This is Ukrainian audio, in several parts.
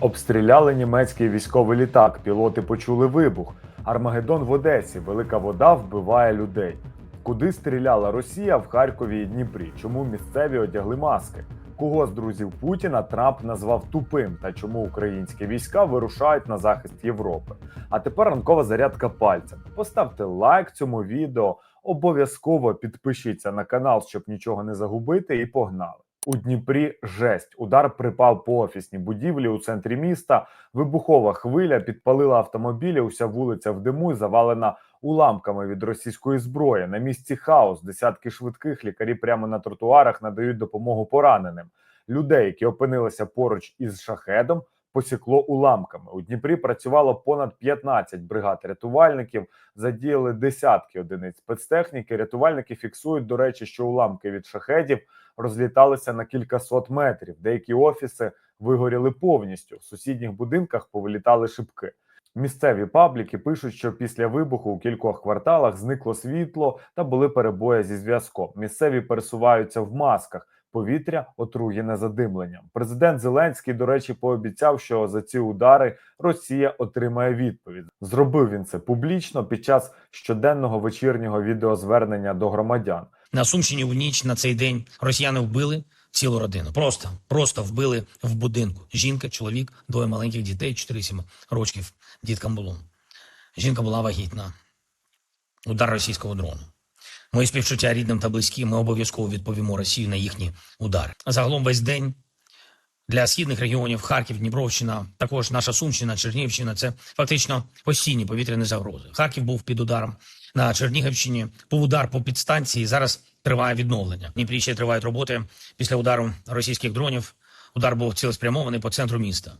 Обстріляли німецький військовий літак. Пілоти почули вибух. Армагеддон в Одесі. Велика вода вбиває людей. Куди стріляла Росія в Харкові і Дніпрі? Чому місцеві одягли маски? Кого з друзів Путіна Трамп назвав тупим та чому українські війська вирушають на захист Європи? А тепер ранкова зарядка пальцем. Поставте лайк цьому відео, обов'язково підпишіться на канал, щоб нічого не загубити, і погнали. У Дніпрі жесть. Удар припав по офісній будівлі у центрі міста. Вибухова хвиля підпалила автомобілі. Уся вулиця в диму і завалена уламками від російської зброї. На місці хаос. Десятки швидких лікарі прямо на тротуарах надають допомогу пораненим. Людей, які опинилися поруч із шахедом, посікло уламками. У Дніпрі працювало понад 15 бригад рятувальників. Задіяли десятки одиниць спецтехніки. Рятувальники фіксують, до речі, що уламки від шахедів розліталися на кількасот метрів. Деякі офіси вигоріли повністю. В сусідніх будинках повилітали шибки. Місцеві пабліки пишуть, що після вибуху у кількох кварталах зникло світло та були перебої зі зв'язком. Місцеві пересуваються в масках. Повітря отруєне задимленням. Президент Зеленський, до речі, пообіцяв, що за ці удари Росія отримає відповідь. Зробив він це публічно під час щоденного вечірнього відеозвернення до громадян. На Сумщині в ніч на цей день росіяни вбили цілу родину. Просто, просто вбили в будинку. Жінка, чоловік, двоє маленьких дітей, 4-7 років діткам було. Жінка була вагітна. Удар російського дрону. Мої співчуття рідним та близьким. Ми обов'язково відповімо Росію на їхні удари. Загалом весь день для східних регіонів Харків, Дніпровщина, також наша Сумщина, Чернігівщина це фактично постійні повітряні загрози. Харків був під ударом на Чернігівщині. Був удар по підстанції. Зараз триває відновлення. Дніпрі ще тривають роботи після удару російських дронів. Удар був цілеспрямований по центру міста.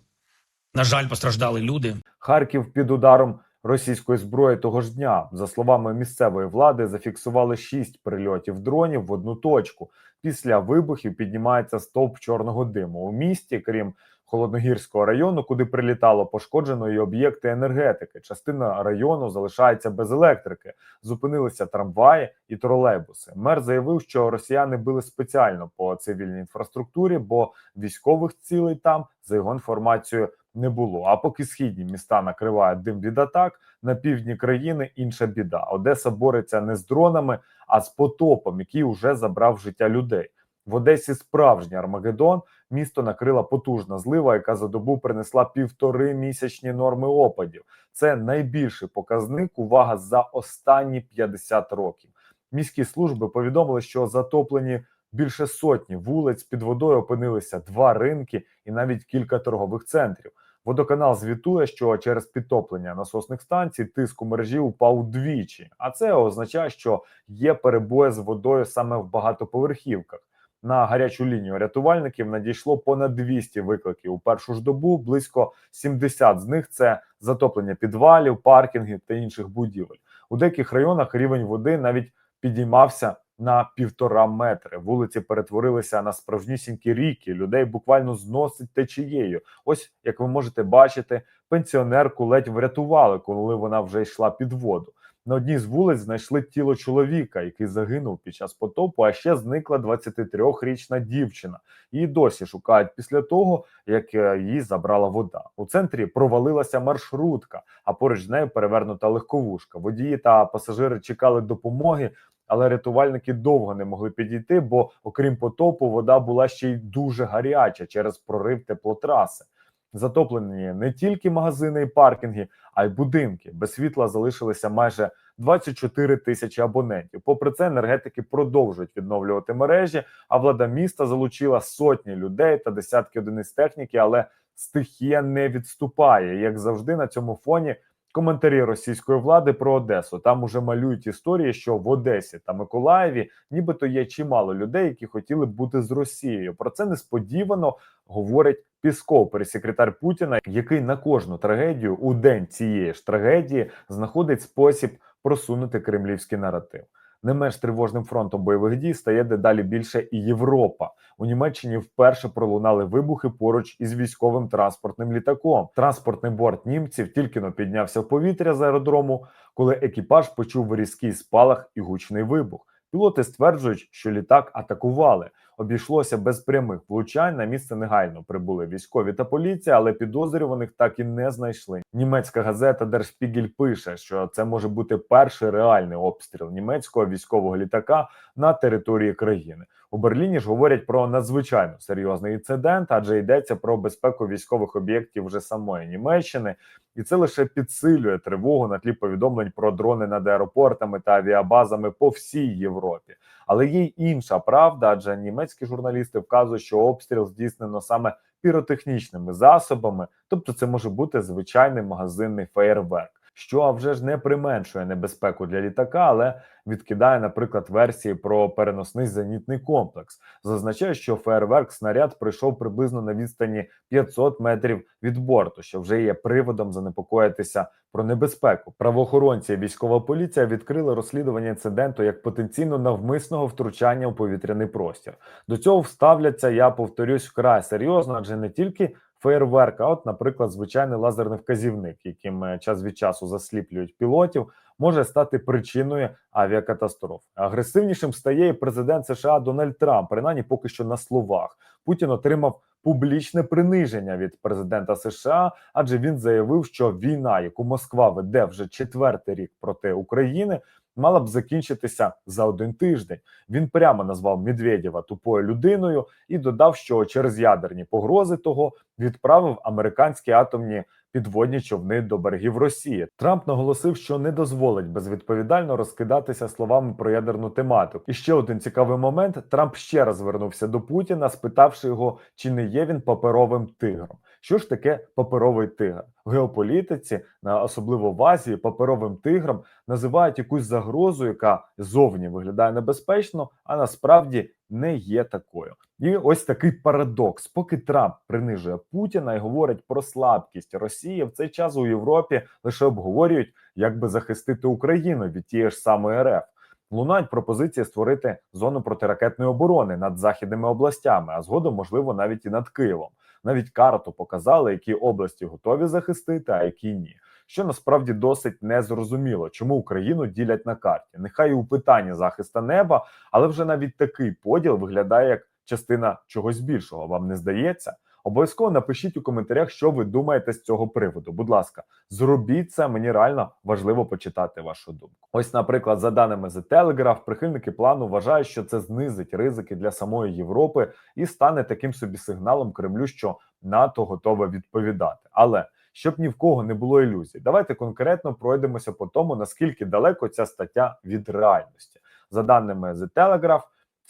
На жаль, постраждали люди. Харків під ударом російської зброї того ж дня. За словами місцевої влади, зафіксували шість прильотів дронів в одну точку. Після вибухів піднімається стовп чорного диму. У місті, крім Холодногірського району, куди прилітало пошкоджено і об'єкти енергетики. Частина району залишається без електрики. Зупинилися трамваї і тролейбуси. Мер заявив, що росіяни били спеціально по цивільній інфраструктурі, бо військових цілей там, за його інформацією, не було. А поки східні міста накриває дим від атак, на півдні країни інша біда. Одеса бореться не з дронами, а з потопом, який уже забрав життя людей. В Одесі справжній Армагеддон. Місто накрила потужна злива, яка за добу принесла півтори місячні норми опадів. Це найбільший показник. Увага за останні 50 років. Міські служби повідомили, що затоплені більше сотні вулиць під водою опинилися два ринки і навіть кілька торгових центрів. Водоканал звітує, що через підтоплення насосних станцій тиск у мережі упав удвічі, а це означає, що є перебої з водою саме в багатоповерхівках. На гарячу лінію рятувальників надійшло понад 200 викликів у першу ж добу. Близько 70 з них це затоплення підвалів, паркінгів та інших будівель. У деяких районах рівень води навіть підіймався на півтора метри. Вулиці перетворилися на справжнісінькі ріки. Людей буквально зносить течією. Ось як ви можете бачити, пенсіонерку ледь врятували, коли вона вже йшла під воду. На одній з вулиць знайшли тіло чоловіка, який загинув під час потопу. А ще зникла 23-річна дівчина. Її досі шукають після того, як е, її забрала вода. У центрі провалилася маршрутка, а поруч з нею перевернута легковушка. Водії та пасажири чекали допомоги, але рятувальники довго не могли підійти, бо окрім потопу, вода була ще й дуже гаряча через прорив теплотраси. Затоплені не тільки магазини і паркінги, а й будинки. Без світла залишилися майже 24 тисячі абонентів. Попри це, енергетики продовжують відновлювати мережі. А влада міста залучила сотні людей та десятки одиниць техніки, але стихія не відступає. Як завжди, на цьому фоні коментарі російської влади про Одесу. Там уже малюють історії, що в Одесі та Миколаєві нібито є чимало людей, які хотіли б бути з Росією. Про це несподівано говорить Пісков, прес-секретар Путіна, який на кожну трагедію у день цієї ж трагедії знаходить спосіб просунути кремлівський наратив. Не менш тривожним фронтом бойових дій стає дедалі більше і Європа. У Німеччині вперше пролунали вибухи поруч із військовим транспортним літаком. Транспортний борт німців тільки но піднявся в повітря з аеродрому, коли екіпаж почув різкий спалах і гучний вибух. Пілоти стверджують, що літак атакували. Обійшлося без прямих влучань. На місце негайно прибули військові та поліція, але підозрюваних так і не знайшли. Німецька газета Der пише, що це може бути перший реальний обстріл німецького військового літака на території країни. У Берліні ж говорять про надзвичайно серйозний інцидент, адже йдеться про безпеку військових об'єктів вже самої Німеччини, і це лише підсилює тривогу на тлі повідомлень про дрони над аеропортами та авіабазами по всій Європі. Але є й інша правда, адже німецькі журналісти вказують, що обстріл здійснено саме піротехнічними засобами, тобто це може бути звичайний магазинний феєрверк. Що вже ж не применшує небезпеку для літака, але відкидає, наприклад, версії про переносний зенітний комплекс. Зазначає, що феєрверк снаряд прийшов приблизно на відстані 500 метрів від борту, що вже є приводом занепокоїтися про небезпеку. Правоохоронці і військова поліція відкрили розслідування інциденту як потенційно навмисного втручання у повітряний простір. До цього вставляться, я повторюсь, вкрай серйозно, адже не тільки феєрверк, а от, наприклад, звичайний лазерний вказівник, яким е, час від часу засліплюють пілотів, може стати причиною авіакатастроф. Агресивнішим стає і президент США Дональд Трамп, принаймні поки що на словах. Путін отримав публічне приниження від президента США, адже він заявив, що війна, яку Москва веде вже четвертий рік проти України, мала б закінчитися за один тиждень. Він прямо назвав Медведєва тупою людиною і додав, що через ядерні погрози того відправив американські атомні підводні човни до берегів Росії. Трамп наголосив, що не дозволить безвідповідально розкидатися словами про ядерну тематику. І ще один цікавий момент: Трамп ще раз звернувся до Путіна, спитавши його, чи не є він паперовим тигром. Що ж таке паперовий тигр? В геополітиці, особливо в Азії, паперовим тигром називають якусь загрозу, яка зовні виглядає небезпечно, а насправді не є такою. І ось такий парадокс. Поки Трамп принижує Путіна і говорить про слабкість Росії, в цей час у Європі лише обговорюють, як би захистити Україну від тієї ж самої РФ. Лунають пропозиції створити зону протиракетної оборони над західними областями, а згодом, можливо, навіть і над Києвом. Навіть карту показали, які області готові захистити, а які ні. Що насправді досить незрозуміло, чому Україну ділять на карті. Нехай і у питанні захисту неба, але вже навіть такий поділ виглядає як частина чогось більшого. Вам не здається? Обов'язково напишіть у коментарях, що ви думаєте з цього приводу. Будь ласка, зробіть це. Мені реально важливо почитати вашу думку. Ось, наприклад, за даними The Telegraph, прихильники плану вважають, що це знизить ризики для самої Європи і стане таким собі сигналом Кремлю, що НАТО готове відповідати. Але щоб ні в кого не було ілюзій, давайте конкретно пройдемося по тому, наскільки далеко ця стаття від реальності. За даними The Telegraph,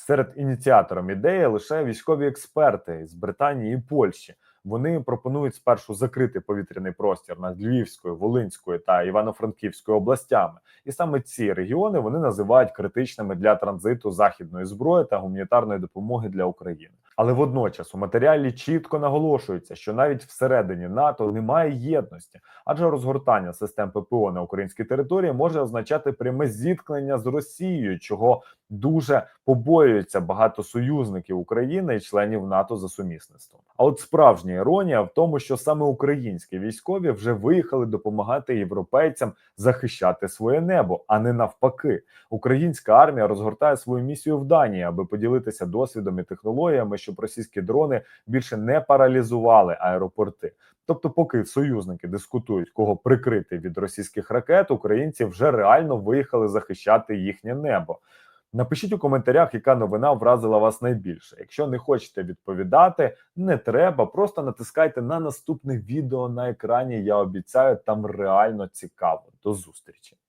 серед ініціаторів ідеї лише військові експерти з Британії і Польщі. Вони пропонують спершу закрити повітряний простір над Львівською, Волинською та Івано-Франківською областями, і саме ці регіони вони називають критичними для транзиту західної зброї та гуманітарної допомоги для України. Але водночас у матеріалі чітко наголошується, що навіть всередині НАТО немає єдності, адже розгортання систем ППО на українській території може означати пряме зіткнення з Росією, чого дуже побоюються багато союзників України і членів НАТО за сумісництвом. А от справжня іронія в тому, що саме українські військові вже виїхали допомагати європейцям захищати своє небо, а не навпаки. Українська армія розгортає свою місію в Данії, аби поділитися досвідом і технологіями, щоб російські дрони більше не паралізували аеропорти. Тобто, поки союзники дискутують, кого прикрити від російських ракет, українці вже реально виїхали захищати їхнє небо. Напишіть у коментарях, яка новина вразила вас найбільше. Якщо не хочете відповідати, не треба. Просто натискайте на наступне відео на екрані. Я обіцяю, там реально цікаво. До зустрічі.